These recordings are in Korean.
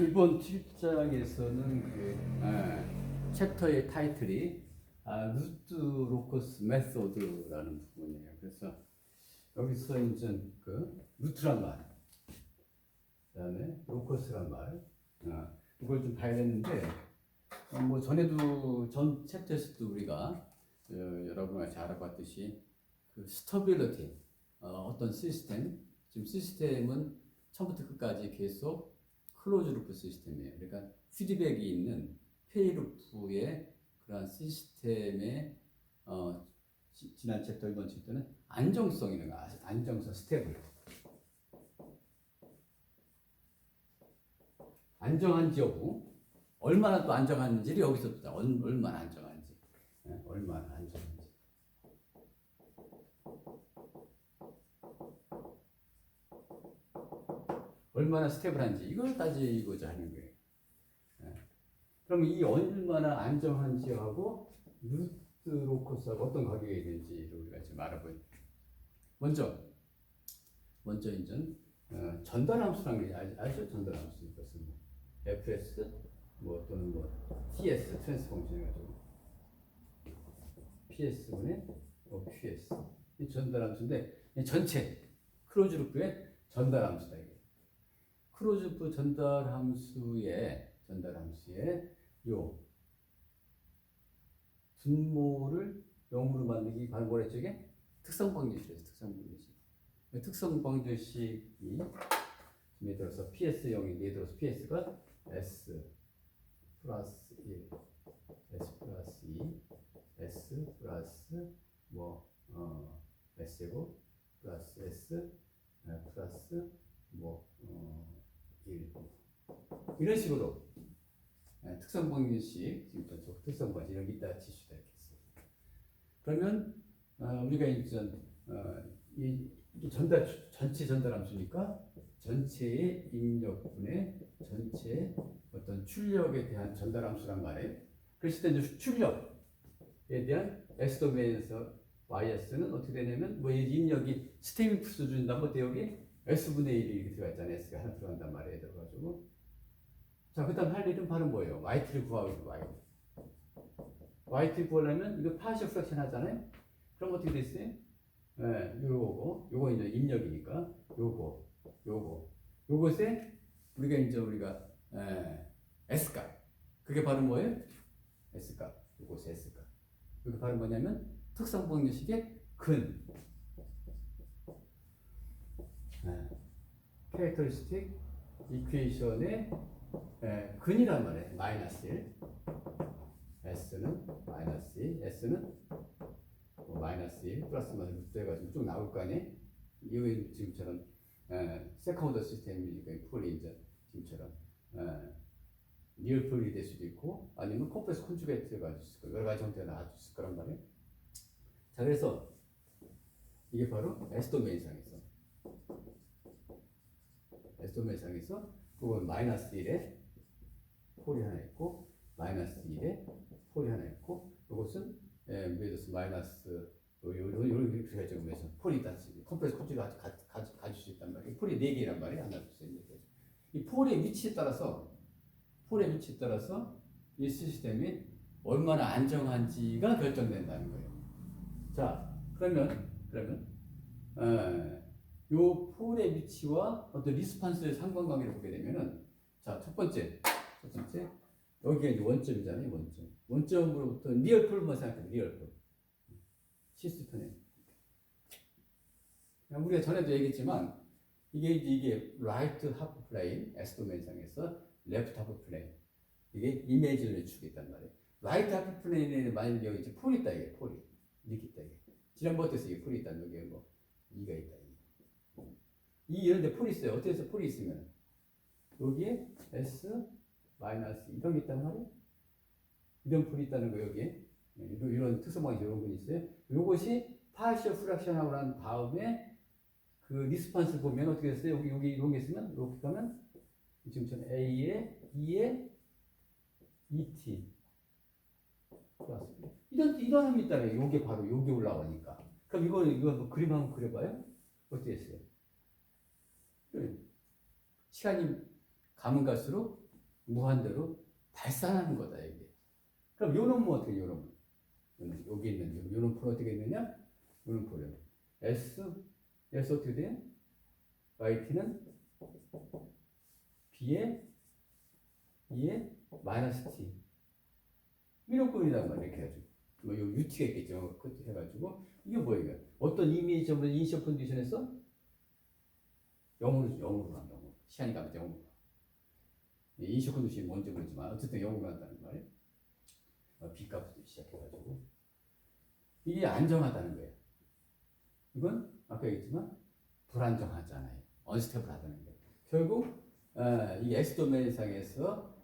이번 7장에서는 그 아, 챕터의 타이틀이 아, 루트 로커스 메소드라는 부분이에요. 그래서 여기서 이제 그 루트란 말, 그다음에 로커스란 말, 아, 이걸 좀 봐야 되는데 어, 뭐 전에도 전 챕터에서도 우리가 어, 여러분과 잘 알아봤듯이 그 스터빌리티 어, 어떤 시스템 지금 시스템은 처음부터 끝까지 계속 클로즈 루프 시스템이에요. 그러니까 피드백이 있는 페이루프의 그러한 시스템의 어, 지, 지난 챕터 이번 챕터는 안정성 있는 거 안정성 스테블 안정한지 여부 얼마나 또 안정한지를 여기서 얼마나 안정한지. 예, 얼마나 안정한지 얼마나 스테이블한지 이걸 따지고자 하는 거예요. 예. 그럼 이 얼마나 안정한지하고 루트 로커스하고 어떤 관계가 있는지를 우리가 지금 알아보요. 먼저 먼저 이제 어, 전달 함수라는 게 알- 알죠? 전달 함수 이것은 뭐 fs 뭐 또는 뭐 ts 트랜스폼션 해가지고 ps분의 뭐 qs 이 전달 함수인데 이 전체 크로즈 루프의 전달 함수다 이게. 크로즈프 전달 함수의 전달 함수의 요 분모를 0으로 만들기 뭐랬죠 이게? 특성 방정식이에요 특성 방정식 그 특성 방정식이 예를 들어서 PS0이 예를 들어서 PS가 S 플러스 1 S 플러스 2 S 플러스 뭐 어, S고 플러스 S 어, 플러스 뭐 어, 1 이런 식으로 예, 특성 방정식 지금 저 특성 방정 이런 게 있다 치시다 이렇게 했어요. 그러면 어, 우리가 이제 어, 이, 이 전달 전체 전달 함수니까 전체의 입력분의 전체 어떤 출력에 대한 전달 함수란 말이에요. 그랬을 때 이제 출력에 대한 S 도메인에서 YS는 어떻게 되냐면 뭐이 입력이 스테미프 수준이다 뭐 여기 S분의 1이 이렇게 들어가 있잖아요. S가 하나 들어간단 말이에요. 들어가지고. 자, 그 다음 할 일은 바로 뭐예요? YT를 구하고 Y. YT 구하려면 이거 파시어 프랙션 하잖아요? 그럼 어떻게 됐어요? 예, 요거, 요거 이제 입력이니까, 요거, 요거. 요것에 우리가 이제 우리가, 예, S값. 그게 바로 뭐예요? S값. 요것이 S값. 그게 바로 뭐냐면 특성 방정식의 근. 예. 캐릭터리스틱 이퀘이션의 예, 근이란 말이에요. 마이너스 1. S는 마이너스 2. S는 뭐 마이너스 1 플러스 마이너스 루트 해가지고 쭉 나올 거 아니에요? 이거 지금처럼 예, 세컨드 시스템이니까 풀이 이제 지금처럼 예, 리얼 풀이 될 수도 있고 아니면 컴플렉스 콘주게이트가 될수 있고 여러 가지 형태가 나올 수 있을 거란 말이에요. 자 그래서 이게 바로 S 도메인상에서 S 도메인상에서 그건 마이너스 1에 폴이 하나 있고 마이너스 1에 폴이 하나 있고 이것은 예, 들어서 마이너스 요, 요, 요, 요, 이렇게 해가지고 그래서 폴이 있다 가, 가, 가질 수 있단 말이에요. 폴이 4개란 말이에요. 하나 둘 셋 넷. 이 폴의 위치에 따라서 폴의 위치에 따라서 이 시스템이 얼마나 안정한지가 결정된다는 거예요. 자, 그러면 그러면 에, 요 폴의 위치와 어떤 리스판스의 상관관계를 보게 되면은 자, 첫 번째 첫 번째 여기가 이제 원점이잖아요, 원점. 원점으로부터 리얼 폴만 생각해요, 리얼 폴. 시스템에. 우리가 전에도 얘기했지만 이게 이제 이게 라이트 하프 플레인 S 도메인상에서 레프트 하프 플레인 이게 이미지를 주고 있단 말이에요. 라이트 하프 플레인에 만약 여기 이제 폴이 있다 이게 폴이 이렇게 있다 이게 지난번 때서 이게 폴이 있다 여기에 뭐 이가 있다 이. 이 이런데 폴이 있어요. 어떻게 해서 폴이 있으면 여기에 S 마이너스 이런 게 있단 말이에요. 이런 폴이 있다는 거 여기에 네, 이런, 이런 특성방이 이런 건 있어요. 요것이 파시어 프랙션하고 난 다음에 그 리스판스 보면 어떻게 됐어요? 여기 여기 이런 게 있으면 이렇게 가면 지금처럼 A에 E에 ET B. 이런 이런 함이 있다면 요게 바로 요게 올라가니까. 그럼 이거 이거 뭐 그림 한번 그려봐요. 어떻게 했어요? 네. 시간이 가면 갈수록 무한대로 발산하는 거다 이게. 그럼 요 놈은 어떻게 요 놈은? 요놈, 여기 있는 요, 요 놈은 어떻게 되느냐? 요 놈은 S S 어떻게 돼? yt는 b의 2의 마이너스 t 미로권이란 말이야 이렇게 해가지고 뭐 요 UT가 있겠죠 해가지고 이게 뭐야 이게 어떤 이미지 인시어 컨디션에서 0으로 0으로 가 0으로 시간이 가면 0으로 가. 인시어 컨디션이 뭔지 모르지만 어쨌든 0으로 간다는 말이에요 어, B값부터 시작해가지고. 이게 안정하다는 거예요. 이건 아까 얘기했지만 불안정하잖아요. 언스테블하다는 거예요. 결국 어, 이 S 도메인 상에서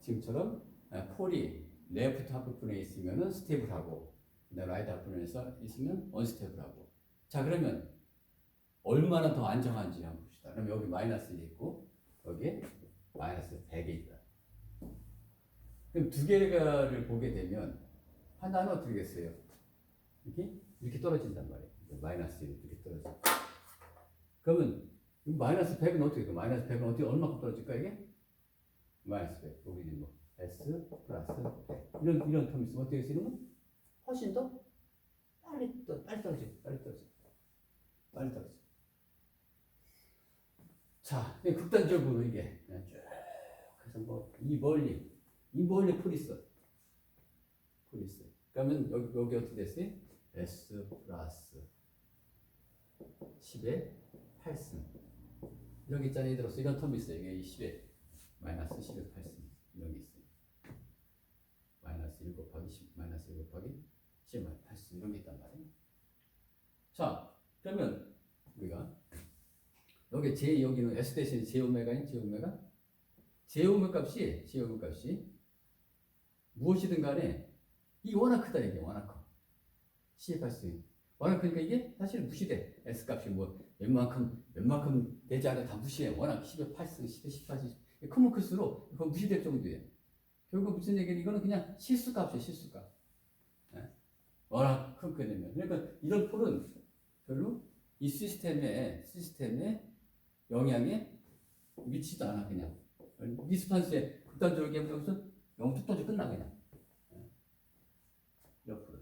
지금처럼 어, 폴이 레프트 하프분에 있으면은 스테이블하고 라이트 하프분에서 있으면 언스테이블하고. 자 그러면 얼마나 더 안정한지 한번 봅시다. 그럼 여기 마이너스 1이 있고 여기 마이너스 100이 있다. 그럼 두 개를 보게 되면 하나는 어떻게 되겠어요? 이렇게 이렇게 떨어진단 말이에요. 마이너스 1이 이렇게 떨어져. 그러면 이 마이너스 100은 어떻게 돼? 마이너스 100은 어떻게 얼마큼 떨어질까 이게? 마이너스 100. 여기 뭐 S 플러스 100. 이런 이런 텀이 있으면 어떻게 되시면 훨씬 더 빨리 떠 빨리 떨어져. 빨리 떨어져. 빨리 떨어져. 자, 이게 극단적으로 이게 쭉 해서 뭐이 멀리 이 멀리 풀 있어. 풀 있어. 그러면 여기 여기 어떻게 됐어요? S 플러스 10의 8승. 이런 게 있잖아요. 들어서 이런 텀이 있어요. 이게 10에 마이너스 10의 8승. 이런 게 있어요. 마이너스 1 곱하기 10, 마이너스 1 곱하기 10의 8승. 이런 게 있단 말이에요. 자, 그러면 우리가 여기 제 여기는 S 대신 제 오메가인 제 오메가 제 오메가 값이 제 오메가 값이 무엇이든 간에 이 워낙 크다 이게 워낙 커. 10의 8승. 워낙 크니까 이게 사실 무시돼. S 값이 뭐 웬만큼 웬만큼 되지 않아 다 무시해. 워낙 10의 8승, 10의 18승 크면 클수록 그건 무시될 정도예요. 결국 무슨 얘기는 이거는 그냥 실수값이에요, 실수값. 예? 워낙 크게 되면 그러니까 이런 폴은 별로 이 시스템에 시스템에 영향에 미치지도 않아 그냥 미스판스에 극단적으로 얘기하면서 영툭 던져 끝나 그냥 예. 옆으로.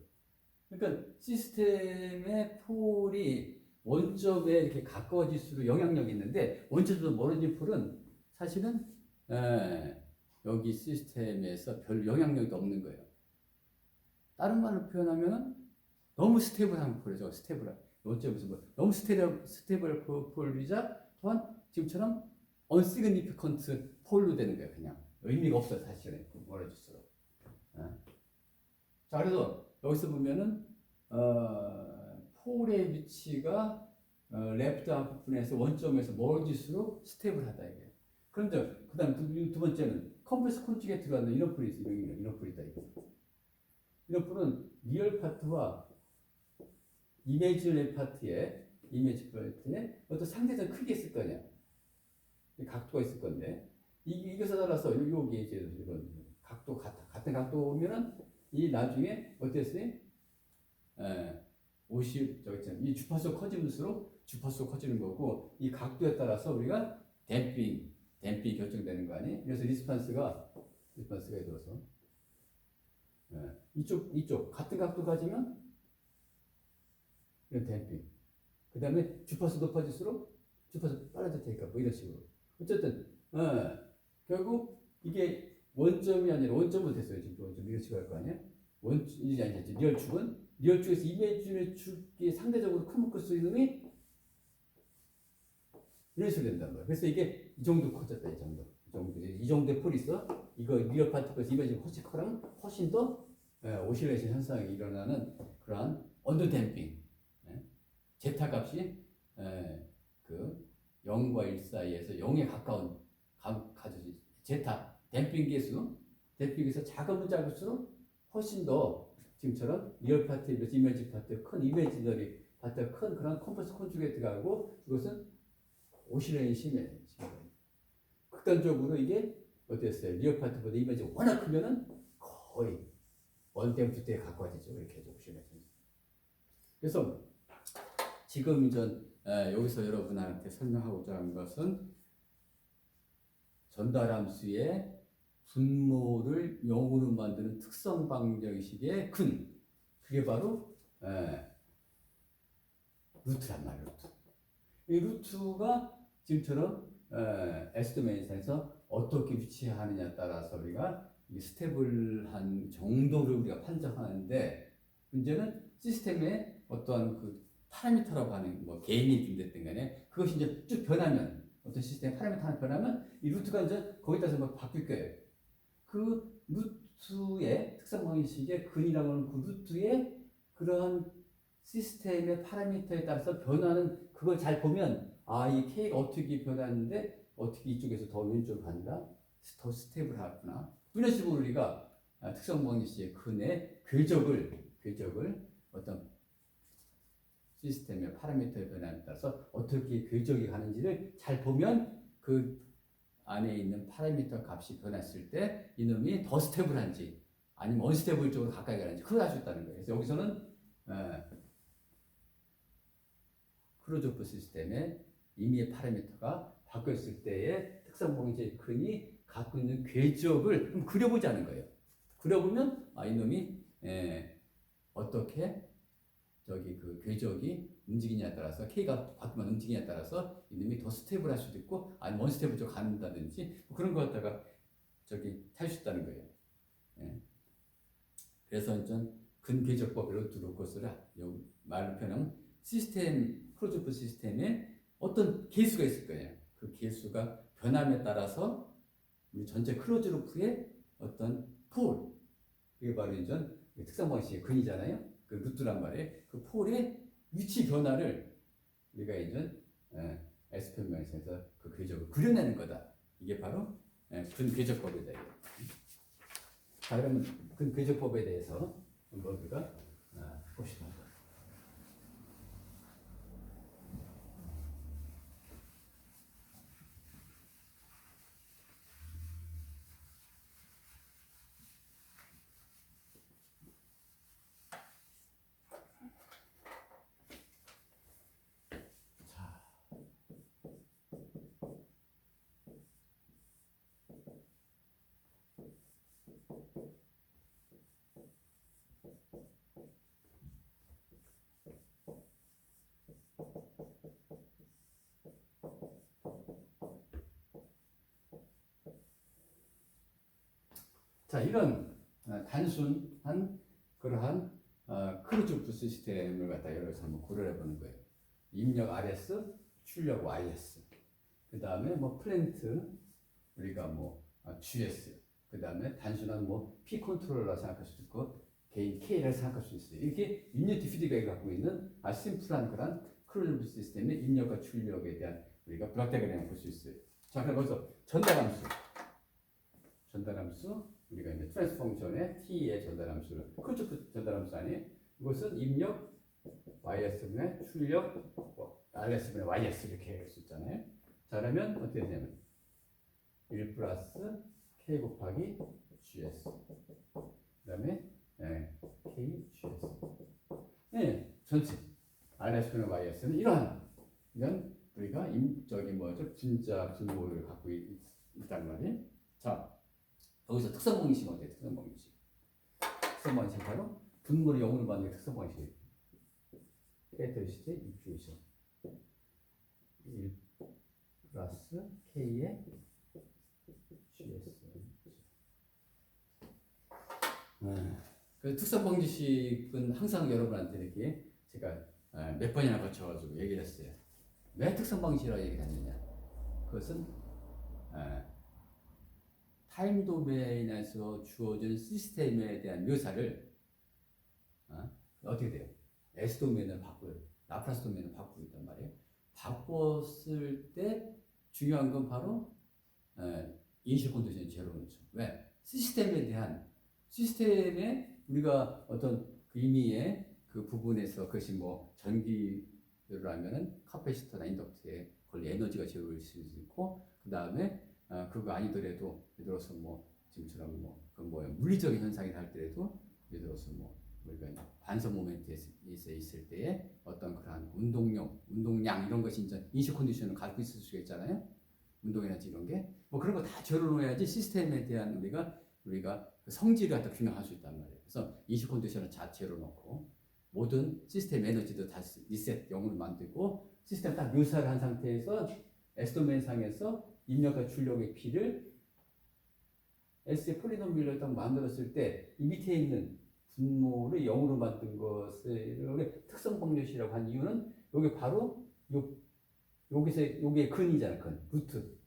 그러니까 시스템의 폴이 원점에 이렇게 가까워질수록 영향력이 있는데 원점에서 멀어진 폴은 사실은 에, 여기 시스템에서 별 영향력이 없는 거예요. 다른 말로 표현하면 너무 스테이블한 폴이죠. 스테이블한 원점에서 뭐 너무 스테이블 스테이블 폴- 폴이자 또한 지금처럼 unsignificant 폴로 되는 거예요. 그냥 의미가 없어요. 사실은 멀어질수록. 예. 자 그래서 여기서 보면은 어, 폴의 위치가 어, 레프트 하프분에서 원점에서 멀어질수록 스테이블하다 이게. 그런데 그다음 두, 두 번째는 컴프레스 콘쪽에 들어가는 이런 폴이 있어. 여기 이런 폴이 있다 이거. 이런 폴은 리얼 파트와 이미지널 파트에 이미지 파트에 어떤 상대적 크게 있을 거냐. 이 각도가 있을 건데 이 이것에 따라서 요- 여기 이제 이런 각도 같은 각도 오면은 이 나중에 어땠어요? 에, 50 저기 있잖아요. 이 주파수 커지면수록 주파수 커지는 거고 이 각도에 따라서 우리가 댐핑 댐핑 결정되는 거 아니에요? 그래서 리스판스가 리스판스가 들어서 예, 이쪽 이쪽 같은 각도 가지면 댐핑. 그 다음에 주파수 높아질수록 주파수 빨라질 테니까 뭐 이런 식으로. 어쨌든 어, 결국 이게 원점이 아니라 원점은 됐어요. 지금 원점 이런 식으로 할거 아니야? 원 이제 아니지 리얼 축은 리얼 축에서 이미지의 축이 상대적으로 크면 클수 있는 이 이런 식으로 된단 말이야. 그래서 이게 이 정도 커졌다 이 정도. 이 정도 이 정도의 폴이 있어. 이거 리얼 파티클에서 이미지가 훨씬 커랑 훨씬 더 예, 오실레이션 현상이 일어나는 그러한 언더 댐핑. 예? 제타 값이 예, 그 0과 1 사이에서 0에 가까운 가, 가져지 제타 댐핑 계수 댐핑 계수 작으면 작을수록 훨씬 더 지금처럼 리얼 비해서 이미지 파트 큰 이미지널이 파트가 큰 그런 컴퍼스 콘축에 들어가고 이것은 오실레이션이 심해 극단적으로 이게 어땠어요? 리얼 파트보다 이미지가 워낙 크면은 거의 원댐 투대에 가까워지죠. 이렇게 해서 오실레이션 그래서 지금 전 에, 여기서 여러분한테 설명하고자 하는 것은 전달함수의 분모를 0으로 만드는 특성 방정식의 근 그게 바로 에, 루트란 말이에요. 루트. 이 루트가 지금처럼 에, S 도메인에서 어떻게 위치하느냐에 따라서 우리가 이 스테이블한 정도를 우리가 판정하는데 문제는 시스템의 어떠한 그 파라미터라고 하는 뭐 개인이 준됐든 간에 그것이 이제 쭉 변하면 어떤 시스템 파라미터 하나 변하면 이 루트가 이제 거기에 따라서 막 바뀔 거예요. 그 루트의 특성 방식의 근이라고 하는 그 루트의 그러한 시스템의 파라미터에 따라서 변하는 그걸 잘 보면 아 이 K가 어떻게 변하는데 어떻게 이쪽에서 더 왼쪽으로 간다 더 스테이블하구나 이런 식으로 우리가 아, 특성 방식의 근의 궤적을 궤적을 어떤 시스템의 파라미터의 변화에 따라서 어떻게 궤적이 가는지를 잘 보면 그 안에 있는 파라미터 값이 변했을 때 이놈이 더 스테이블한지 아니면 언스테이블 쪽으로 가까이 가는지 그걸 알 수 있다는 거예요. 그래서 여기서는 에, 크루조프 시스템의 임의의 파라미터가 바뀌었을 때의 특성 방식의 근이 갖고 있는 궤적을 좀 그려보자는 거예요. 그려보면 아 이놈이 에, 어떻게 저기 그 궤적이 움직이냐에 따라서 K가 바꾸면 움직이냐에 따라서 이놈이 더 스테이블할 수도 있고 아니면 원스테이블 쪽 간다든지 뭐 그런 거 갖다가 저기 할수 있다는 거예요. 예. 그래서 이제 근궤적법으로 것을 말로 표현하면 시스템 크로즈프 시스템에 어떤 개수가 있을 거예요. 그 개수가 변함에 따라서 우리 전체 크로즈루프의 어떤 폴 이게 바로 이제 특성 방식의 근이잖아요. 그 루트란 말이에요. 그 폴의 위치 변화를 우리가 이제 예, 편명에서 그 궤적을 그려내는 거다. 이게 바로 예, 근 궤적법이다. 이게. 자 그러면 근 궤적법에 대해서 한번 우리가 아, 봅시다. 자, 이런 어, 단순한 그러한 어, 크루즈프 시스템을 갖다 여기서 한번 고려해 보는 거예요. 입력 RS, 출력 YS. 그 다음에 뭐 플랜트, 우리가 뭐 어, GS. 그 다음에 단순한 뭐 P 컨트롤러 생각할 수도 있고 개인 K를 생각할 수 있어요. 이렇게 유니티 피드백을 갖고 있는 아주 심플한 그런 크루즈프 시스템의 입력과 출력에 대한 우리가 블락 디아그램을 볼 수 있어요. 자, 그럼 거기서 전달 함수. 전달 함수 우리가 이제 트랜스 펑션의 t의 전달 함수를 크루즈 전달 함수 아니에요? 이것은 입력 ys분의 출력 뭐, rs분의 ys 이렇게 할 수 있잖아요. 자 그러면 어떻게 되냐면 1 플러스 k 곱하기 gs 그 다음에 네, k gs 네, 전체 rs분의 ys는 이러한 이런 우리가 임, 저기 뭐죠 진짜 분모를 갖고 있, 있단 말이에요. 자 여기서 특성 방식이 어때요? 특성 방식. 특성 방식 바로 분모를 0으로 만드는 특성 방식. 캐릭터리스트 이큐에이션. 1 플러스 k의 gs. 아, 그 특성 방식은 항상 여러분한테 이렇게 제가 아, 몇 번이나 거쳐가지고 얘기를 했어요. 왜 특성 방식이라고 얘기를 했느냐? 그것은 아, 타임 도메인에서 주어진 시스템에 대한 묘사를 어? 떻게 돼요? S 도메인을 바꿔요. 라플라스 도메인을 바꾸고 있단 말이에요. 바꿨을 때 중요한 건 바로 어, 인식 컨디션 제로 놓죠. 왜? 시스템에 대한 시스템에 우리가 어떤 그 의미의 그 부분에서 그것이 뭐 전기라면은 카패시터나 인덕트에 걸리 에너지가 제로일 수 있고 그 다음에 어, 그거 아니더라도 예를 들어서 뭐 지금처럼 뭐그 뭐야 물리적인 현상이 날 때라도 예를 들어서 뭐 우리가 반사 모멘트에 있- 있을 때에 어떤 그러한 운동용, 운동량 이런 것이 이제 인식 컨디션을 갖고 있을 수가 있잖아요. 운동이라든지 이런 게 뭐 그런 거다 재현해야지 시스템에 대한 우리가 우리가 그 성질을 갖다 규명할 수 있단 말이에요. 그래서 이식 컨디션을 자체로 놓고 모든 시스템 에너지도 다 리셋 0으로 만들고 시스템 딱 묘사를 한 상태에서 에스도메인 상에서 입력한 출력의 P를 S의 폴리노밀을 딱 만들었을 때 이 밑에 있는 분모를 0으로 만든 것을 특성 방정식이라고 한 이유는 여기 바로 요 여기서 요게 근이잖아 근 루트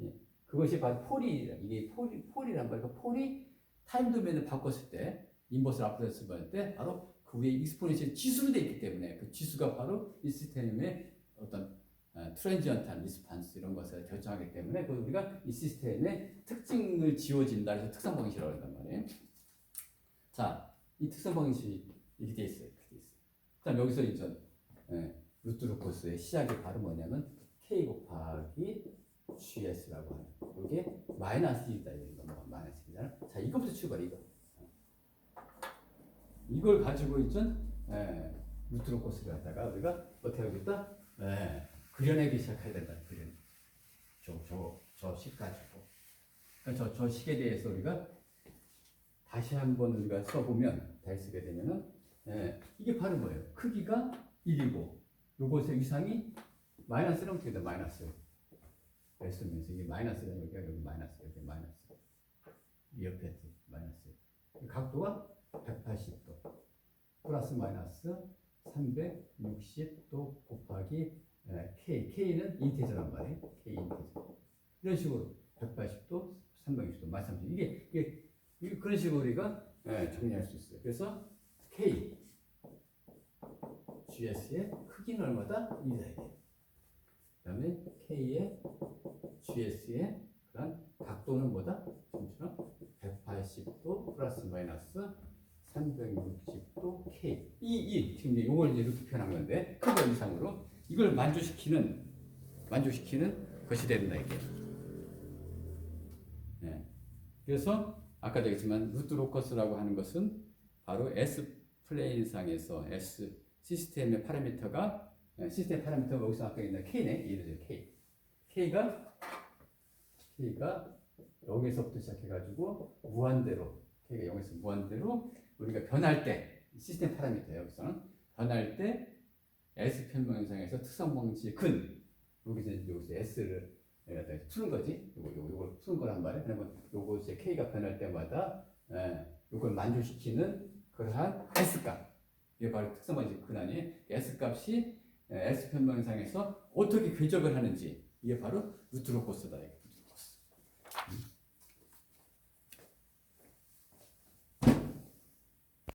예. 그것이 바로 폴이 이게 폴이 폴이란 말이야 그 폴이 타임 도면을 바꿨을 때 인버스를 했을 때 바로 그 위에 익스포넨셜 지수로 되어 있기 때문에 그 지수가 바로 이 시스템의 어떤 트랜지언트한 리스판스 이런 것을 결정하기 때문에 그 우리가 이 시스템의 특징을 지워진다 해서 특성 방식이라고 한단 말이에요. 자, 이 특성 방식이 이렇게 돼 있어요. 이렇게 돼 있어요. 자, 여기서 이제 예, 루트 루코스의 시작이 바로 뭐냐면 k 곱하기 gs라고 하는 이게 마이너스 2다 이거 뭐 마이너스 2잖아. 자, 이거부터 출발 이거. 이걸 가지고 있던 예, 루트 루코스를 갖다가 우리가 어떻게 하겠다? 예, 그려내기 시작해야 된다. 그려. 저 저 저 식 가지고. 그러니까 저, 저 식에 대해서 우리가 다시 한번 우리가 써보면 잘 쓰게 되면은 예, 이게 바로 뭐예요? 크기가 1이고 요것의 위상이 마이너스는 어떻게 돼? 마이너스. 됐으면서 이게 마이너스가 여기가 여기 마이너스 여기 마이너스 이 옆에 마이너스 각도가 180도 플러스 마이너스 360도 곱하기 에, k k는 인테저란 말이에요. K 인테저. 이런 식으로 180도 360도 마이너스 30 이게 이게 이게 그런 식으로 우리가 예, 정리할 수 있어요. 그래서 k GS의 크기는 얼마다? 1이다 이게. 그다음에 K의 GS의 그런 각도는 뭐다? 지금처럼 180도 플러스 마이너스 360도 K 이, 이 지금 이제 이걸 이제 이렇게 표현한 건데 크거 이상으로 이걸 만족 시키는 만족시키는 것이 된다 이게. 예. 그래서 아까 얘기했지만 루트 로커스라고 하는 것은 바로 S 플레인상에서 S 시스템의 파라미터가 예, 시스템 파라미터가 여기서 아까 있는 K네 예를 들어 K K가 K가 여기서부터 시작해가지고 무한대로 K가 0에서 무한대로 우리가 변할 때 시스템 파라미터 여기서는 변할 때 S 편명상에서 특성 방식 근 여기서 여기서 S를 내가 다 푸는 거지. 요거 요걸 푸는 거란 말이야. 그러면 요거 이제 K가 변할 때마다 예, 요걸 만족시키는 그러한 S 값. 이게 바로 특성 방식 근 아니에요? S 값이 S 편명상에서 어떻게 궤적을 하는지 이게 바로 루트로코스다.